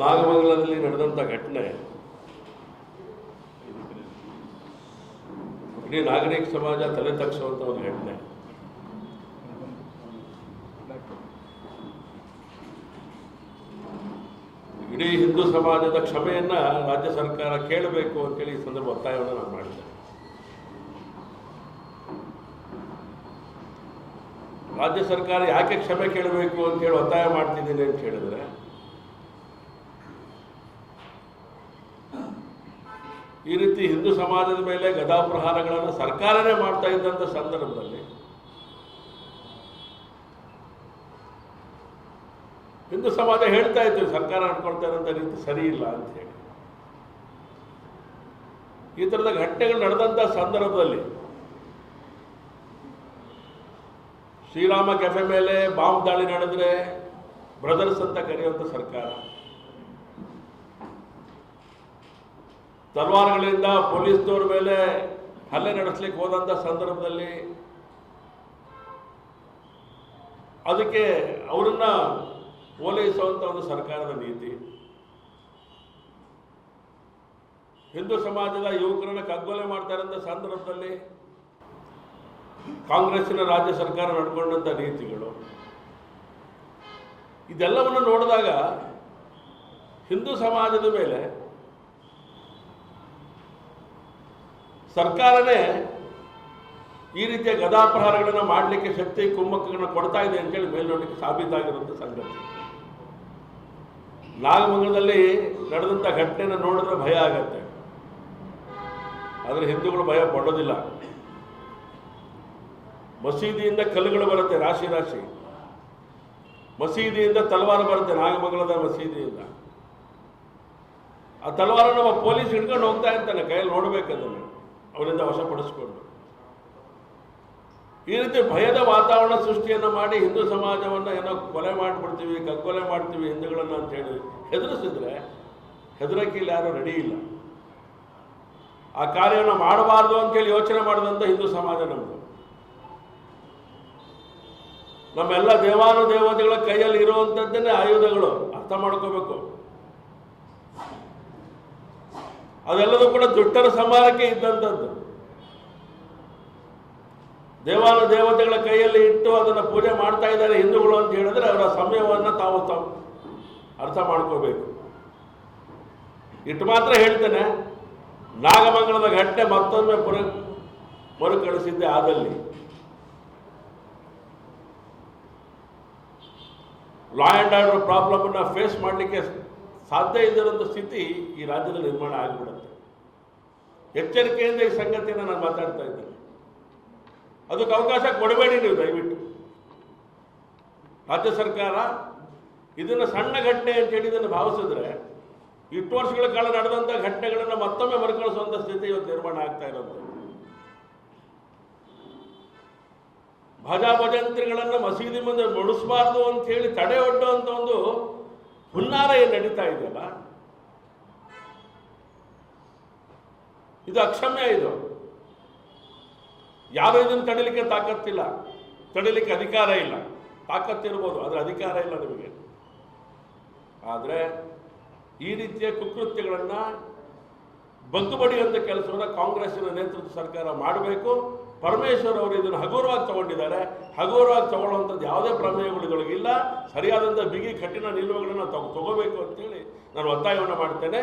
ನಾಗಮಂಗಲದಲ್ಲಿ ನಡೆದಂಥ ಘಟನೆ. ಇಡೀ ನಾಗರಿಕ ಸಮಾಜ ತಲೆ ತಗ್ಸುವಂಥ ಒಂದು ಘಟನೆ. ಇಡೀ ಹಿಂದೂ ಸಮಾಜದ ಕ್ಷಮೆಯನ್ನು ರಾಜ್ಯ ಸರ್ಕಾರ ಕೇಳಬೇಕು ಅಂತೇಳಿ ಈ ಸಂದರ್ಭ ಒತ್ತಾಯವನ್ನು ನಾನು ಮಾಡಿದ್ದೆ ರಾಜ್ಯ ಸರ್ಕಾರ ಯಾಕೆ ಕ್ಷಮೆ ಕೇಳಬೇಕು ಅಂತೇಳಿ ಒತ್ತಾಯ ಮಾಡ್ತಿದ್ದೀನಿ ಅಂತ ಹೇಳಿದ್ರೆ ಈ ರೀತಿ ಹಿಂದೂ ಸಮಾಜದ ಮೇಲೆ ಗದಾಪ್ರಹಾರಗಳನ್ನು ಸರ್ಕಾರನೇ ಮಾಡ್ತಾ ಇದ್ದಂಥ ಸಂದರ್ಭದಲ್ಲಿ ಹಿಂದೂ ಸಮಾಜ ಹೇಳ್ತಾ ಇತ್ತು, ಸರ್ಕಾರ ಅನ್ಕೊಳ್ತಾ ಇರೋಂಥ ರೀತಿ ಸರಿ ಇಲ್ಲ ಅಂತ ಹೇಳಿ. ಈ ಥರದ ಘಟನೆಗಳು ನಡೆದಂಥ ಸಂದರ್ಭದಲ್ಲಿ ಶ್ರೀರಾಮ ಕೆಫೆ ಮೇಲೆ ಬಾಂಬ್ ದಾಳಿ ನಡೆದ್ರೆ ಬ್ರದರ್ಸ್ ಅಂತ ಕರೆಯುವಂಥ ಸರ್ಕಾರ. ತಲವಾರುಗಳಿಂದ ಪೊಲೀಸ್ನವ್ರ ಮೇಲೆ ಹಲ್ಲೆ ನಡೆಸಲಿಕ್ಕೆ ಹೋದಂಥ ಸಂದರ್ಭದಲ್ಲಿ ಅದಕ್ಕೆ ಅವರನ್ನ ಓಲೈಸುವಂಥ ಒಂದು ಸರ್ಕಾರದ ನೀತಿ. ಹಿಂದೂ ಸಮಾಜದ ಯುವಕರನ್ನು ಕಗ್ಗೊಲೆ ಮಾಡ್ತಾ ಇರೋಂಥ ಸಂದರ್ಭದಲ್ಲಿ ಕಾಂಗ್ರೆಸ್ಸಿನ ರಾಜ್ಯ ಸರ್ಕಾರ ನಡ್ಕೊಂಡಂಥ ನೀತಿಗಳು. ಇದೆಲ್ಲವನ್ನು ನೋಡಿದಾಗ ಹಿಂದೂ ಸಮಾಜದ ಮೇಲೆ ಸರ್ಕಾರನೇ ಈ ರೀತಿಯ ಗದಾಪ್ರಹಾರಗಳನ್ನು ಮಾಡಲಿಕ್ಕೆ ಶಕ್ತಿ ಕುಮ್ಮಕ್ಕಗಳನ್ನು ಕೊಡ್ತಾ ಇದೆ ಅಂತೇಳಿ ಮೇಲ್ನೋಟಕ್ಕೆ ಸಾಬೀತಾಗಿರುವಂಥ ಸಂಗತಿ. ನಾಗಮಂಗಲದಲ್ಲಿ ನಡೆದಂಥ ಘಟನೆಯನ್ನು ನೋಡಿದ್ರೆ ಭಯ ಆಗತ್ತೆ. ಆದರೆ ಹಿಂದೂಗಳು ಭಯ ಪಡೋದಿಲ್ಲ. ಮಸೀದಿಯಿಂದ ಕಲ್ಲುಗಳು ಬರುತ್ತೆ, ರಾಶಿ ರಾಶಿ. ಮಸೀದಿಯಿಂದ ತಲವಾರು ಬರುತ್ತೆ, ನಾಗಮಂಗಲದ ಮಸೀದಿಯಿಂದ. ಆ ತಲವಾರನ್ನು ಒಬ್ಬ ಪೊಲೀಸ್ ಹಿಡ್ಕೊಂಡು ಹೋಗ್ತಾ ಇರ್ತಾನೆ, ಕೈಯಲ್ಲಿ ನೋಡಬೇಕು ಅದನ್ನು. ಅವರಿಂದ ವಶಪಡಿಸ್ಕೊಂಡು ಈ ರೀತಿ ಭಯದ ವಾತಾವರಣ ಸೃಷ್ಟಿಯನ್ನು ಮಾಡಿ ಹಿಂದೂ ಸಮಾಜವನ್ನು ಏನೋ ಕೊಲೆ ಮಾಡಿಬಿಡ್ತೀವಿ, ಕಗ್ಗೊಲೆ ಮಾಡ್ತೀವಿ ಹಿಂದೂಗಳನ್ನು ಅಂತ ಹೇಳಿ ಹೆದರಿಸಿದ್ರೆ ಹೆದರಕ್ಕೆ ಇಲ್ಲಿ ಯಾರೂ ರೆಡಿ ಇಲ್ಲ. ಆ ಕಾರ್ಯವನ್ನು ಮಾಡಬಾರ್ದು ಅಂತೇಳಿ ಯೋಚನೆ ಮಾಡಿದಂಥ ಹಿಂದೂ ಸಮಾಜ ನಮ್ಮದು ನಮ್ಮೆಲ್ಲ ದೇವಾನು ದೇವತೆಗಳ ಕೈಯಲ್ಲಿ ಇರುವಂಥದ್ದನ್ನೇ ಆಯುಧಗಳು. ಅರ್ಥ ಮಾಡ್ಕೋಬೇಕು. ಅದೆಲ್ಲದೂ ಕೂಡ ದುಷ್ಟರ ಸಂಹಾರಕ್ಕೆ ಇದ್ದಂಥದ್ದು. ದೇವಾನು ದೇವತೆಗಳ ಕೈಯಲ್ಲಿ ಇಟ್ಟು ಅದನ್ನು ಪೂಜೆ ಮಾಡ್ತಾ ಇದ್ದಾರೆ ಹಿಂದೂಗಳು ಅಂತ ಹೇಳಿದ್ರೆ ಅವರ ಸಮಯವನ್ನು ತಾವು ತಾವು ಅರ್ಥ ಮಾಡ್ಕೋಬೇಕು. ಇಟ್ಟು ಮಾತ್ರ ಹೇಳ್ತೇನೆ, ನಾಗಮಂಗಲದ ಘಟನೆ ಮತ್ತೊಮ್ಮೆ ಪುರ ಮರುಕಳಿಸಿದ್ದೆ ಆದಲ್ಲಿ. ಲಾ ಆ್ಯಂಡ್ ಆರ್ಡರ್ ಪ್ರಾಬ್ಲಮನ್ನು ಫೇಸ್ ಮಾಡಲಿಕ್ಕೆ ಸಾಧ್ಯ ಇಲ್ಲದಿರೋಂಥ ಸ್ಥಿತಿ ಈ ರಾಜ್ಯದಲ್ಲಿ ನಿರ್ಮಾಣ ಆಗಿಬಿಡುತ್ತೆ. ಎಚ್ಚರಿಕೆಯಿಂದ ಈ ಸಂಗತಿಯನ್ನು ನಾನು ಮಾತಾಡ್ತಾ ಇದ್ದೇನೆ. ಅದಕ್ಕೆ ಅವಕಾಶ ಕೊಡಬೇಡಿ ನೀವು ದಯವಿಟ್ಟು. ರಾಜ್ಯ ಸರ್ಕಾರ ಇದನ್ನು ಸಣ್ಣ ಘಟನೆ ಅಂತ ಹೇಳಿ ಇದನ್ನು ಭಾವಿಸಿದ್ರೆ ಇಷ್ಟು ವರ್ಷಗಳ ಕಾಲ ನಡೆದಂಥ ಘಟನೆಗಳನ್ನು ಮತ್ತೊಮ್ಮೆ ಮರುಕಳಿಸುವಂಥ ಸ್ಥಿತಿ ಇವತ್ತು ನಿರ್ಮಾಣ ಆಗ್ತಾ ಇರೋದು. ಭಜಾ ಭಜಂತ್ರಿಗಳನ್ನು ಮಸೀದಿ ಮುಂದೆ ನುಡಿಸಬಾರ್ದು ಅಂತ ಹೇಳಿ ತಡೆ ಒಡ್ಡುವಂಥ ಒಂದು ಹುನ್ನಾರ ಏನು ನಡೀತಾ ಇದೆಯಲ್ಲ? ಇದು ಅಕ್ಷಮ್ಯ ಇದು. ಯಾರು ಇದನ್ನು ತಡಿಲಿಕ್ಕೆ ತಾಕತ್ತಿಲ್ಲ? ತಡಿಲಿಕ್ಕೆ ಅಧಿಕಾರ ಇಲ್ಲ. ತಾಕತ್ತಿರ್ಬೋದು, ಆದರೆ ಅಧಿಕಾರ ಇಲ್ಲ ನಿಮಗೆ. ಆದರೆ ಈ ರೀತಿಯ ಕುಕೃತ್ಯಗಳನ್ನು ಬಗ್ಗುಬಡಿಯುವಂಥ ಕೆಲಸವನ್ನು ಕಾಂಗ್ರೆಸ್ಸಿನ ನೇತೃತ್ವ ಸರ್ಕಾರ ಮಾಡಬೇಕು. ಪರಮೇಶ್ವರ್ ಅವರು ಇದನ್ನು ಹಗುರವಾಗಿ ತಗೊಂಡಿದ್ದಾರೆ. ಹಗುರವಾಗಿ ತಗೊಳ್ಳುವಂಥದ್ದು ಯಾವುದೇ ಪ್ರಮೇಯಗಳು ಇದರೊಳಗಿಲ್ಲ ಸರಿಯಾದಂಥ ಬಿಗಿ ಕಠಿಣ ನಿಲುವುಗಳನ್ನು ತಗೋ ತಗೋಬೇಕು ಅಂತೇಳಿ ನಾನು ಒತ್ತಾಯವನ್ನು ಮಾಡ್ತೇನೆ.